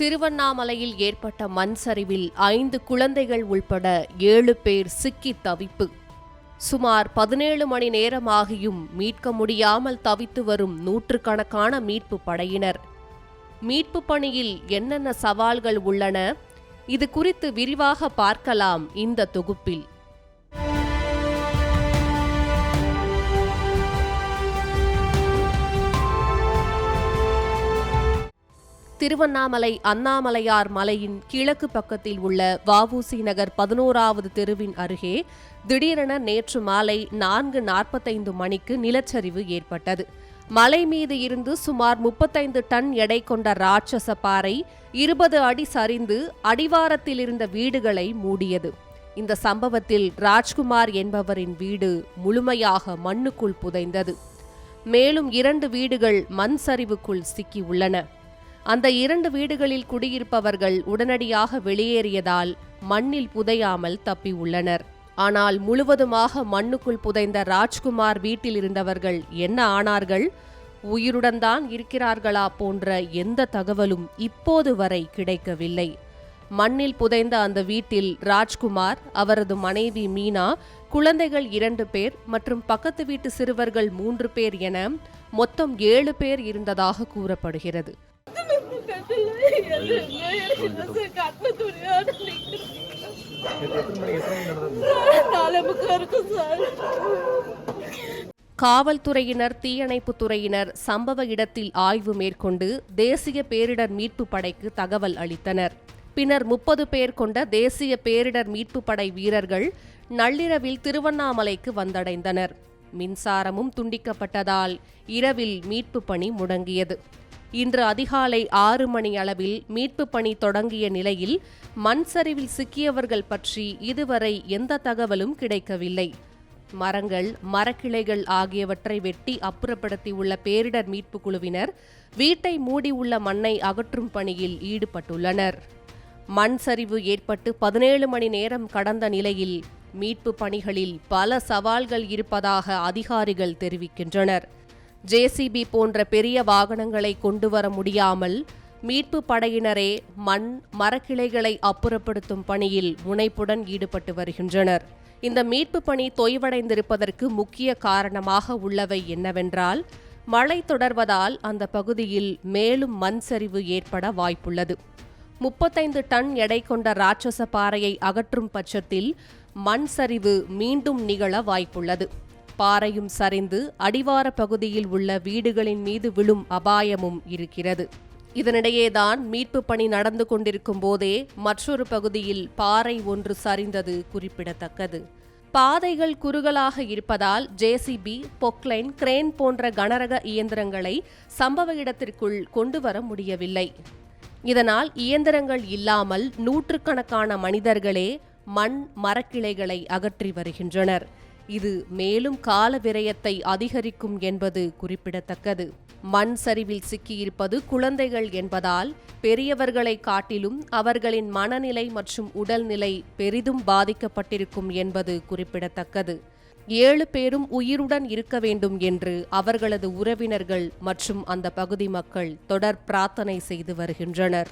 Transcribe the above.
திருவண்ணாமலையில் ஏற்பட்ட மண் சரிவில் ஐந்து குழந்தைகள் உள்பட ஏழு பேர் சிக்கி தவிப்பு. சுமார் பதினேழு மணி நேரமாகியும் மீட்க முடியாமல் தவித்து வரும் நூற்றுக்கணக்கான மீட்பு படையினர். மீட்பு பணியில் என்னென்ன சவால்கள் உள்ளன? இது குறித்து விரிவாக பார்க்கலாம் இந்த தொகுப்பில். திருவண்ணாமலை அண்ணாமலையார் மலையின் கிழக்கு பக்கத்தில் உள்ள வஉசி நகர் பதினோராவது தெருவின் அருகே திடீரென நேற்று மாலை நான்கு நாற்பத்தைந்து மணிக்கு நிலச்சரிவு ஏற்பட்டது. மலை மீது இருந்து சுமார் முப்பத்தைந்து டன் எடை கொண்ட ராட்சச பாறை இருபது அடி சரிந்து அடிவாரத்தில் இருந்த வீடுகளை மூடியது. இந்த சம்பவத்தில் ராஜ்குமார் என்பவரின் வீடு முழுமையாக மண்ணுக்குள் புதைந்தது. மேலும் இரண்டு வீடுகள் மண் சரிவுக்குள் சிக்கியுள்ளன. அந்த இரண்டு வீடுகளில் குடியிருப்பவர்கள் உடனடியாக வெளியேறியதால் மண்ணில் புதையாமல் தப்பியுள்ளனர் ஆனால் முழுவதுமாக மண்ணுக்குள் புதைந்த ராஜ்குமார் வீட்டில் இருந்தவர்கள் என்ன ஆனார்கள்? உயிருடன் தான் இருக்கிறார்களா போன்ற எந்த தகவலும் இப்போது வரை கிடைக்கவில்லை. மண்ணில் புதைந்த அந்த வீட்டில் ராஜ்குமார் அவரது மனைவி மீனா குழந்தைகள் இரண்டு பேர் மற்றும் பக்கத்து வீட்டு சிறுவர்கள் மூன்று பேர் என மொத்தம் ஏழு பேர் இருந்ததாக கூறப்படுகிறது. காவல்துறையினர் தீயணைப்பு துறையினர் சம்பவ இடத்தில் ஆய்வு மேற்கொண்டு தேசிய பேரிடர் மீட்பு படைக்கு தகவல் அளித்தனர். பின்னர் முப்பது பேர் கொண்ட தேசிய பேரிடர் மீட்பு படை வீரர்கள் நள்ளிரவில் திருவண்ணாமலைக்கு வந்தடைந்தனர். மின்சாரமும் துண்டிக்கப்பட்டதால் இரவில் மீட்பு பணி முடங்கியது. இன்று அதிகாலை ஆறு மணி அளவில் மீட்பு பணி தொடங்கிய நிலையில் மண் சரிவில் சிக்கியவர்கள் பற்றி இதுவரை எந்த தகவலும் கிடைக்கவில்லை. மரங்கள் மரக்கிளைகள் ஆகியவற்றை வெட்டி அப்புறப்படுத்தியுள்ள பேரிடர் மீட்பு குழுவினர் வீட்டை மூடியுள்ள மண்ணை அகற்றும் பணியில் ஈடுபட்டுள்ளனர். மண் சரிவு ஏற்பட்டு பதினேழு மணி நேரம் கடந்த நிலையில் மீட்பு பணிகளில் பல சவால்கள் இருப்பதாக அதிகாரிகள் தெரிவிக்கின்றனர். ஜேசிபி போன்ற பெரிய வாகனங்களை கொண்டு வர முடியாமல் மீட்பு படையினரே மண் மரக்கிளைகளை அப்புறப்படுத்தும் பணியில் முனைப்புடன் ஈடுபட்டு வருகின்றனர். இந்த மீட்பு பணி தொய்வடைந்திருப்பதற்கு முக்கிய காரணமாக உள்ளவை என்னவென்றால் மழை தொடர்வதால் அந்த பகுதியில் மேலும் மண் சரிவு ஏற்பட வாய்ப்புள்ளது. முப்பத்தைந்து டன் எடை கொண்ட ராட்சச பாறையை அகற்றும் பட்சத்தில் மண் சரிவு மீண்டும் நிகழ வாய்ப்புள்ளது. பாறையும் சரிந்து அடிவார பகுதியில் உள்ள வீடுகளின் மீது விழும் அபாயமும் இருக்கிறது. இதனிடையேதான் மீட்பு பணி நடந்து கொண்டிருக்கும் போதே மற்றொரு பகுதியில் பாறை ஒன்று சரிந்தது குறிப்பிடத்தக்கது. பாதைகள் குறுகலாக இருப்பதால் ஜேசிபி பொக்லைன் கிரேன் போன்ற கனரக இயந்திரங்களை சம்பவ இடத்திற்குள் கொண்டு வர முடியவில்லை. இதனால் இயந்திரங்கள் இல்லாமல் நூற்றுக்கணக்கான மனிதர்களே மண் மரக்கிளைகளை அகற்றி வருகின்றனர். இது மேலும் கால விரயத்தை அதிகரிக்கும் என்பது குறிப்பிடத்தக்கது. மண் சரிவில் சிக்கியிருப்பது குழந்தைகள் என்பதால் பெரியவர்களை காட்டிலும் அவர்களின் மனநிலை மற்றும் உடல்நிலை பெரிதும் பாதிக்கப்பட்டிருக்கும் என்பது குறிப்பிடத்தக்கது. ஏழு பேரும் உயிருடன் இருக்க வேண்டும் என்று அவர்களது உறவினர்கள் மற்றும் அந்த பகுதி மக்கள் தொடர் பிரார்த்தனை செய்து வருகின்றனர்.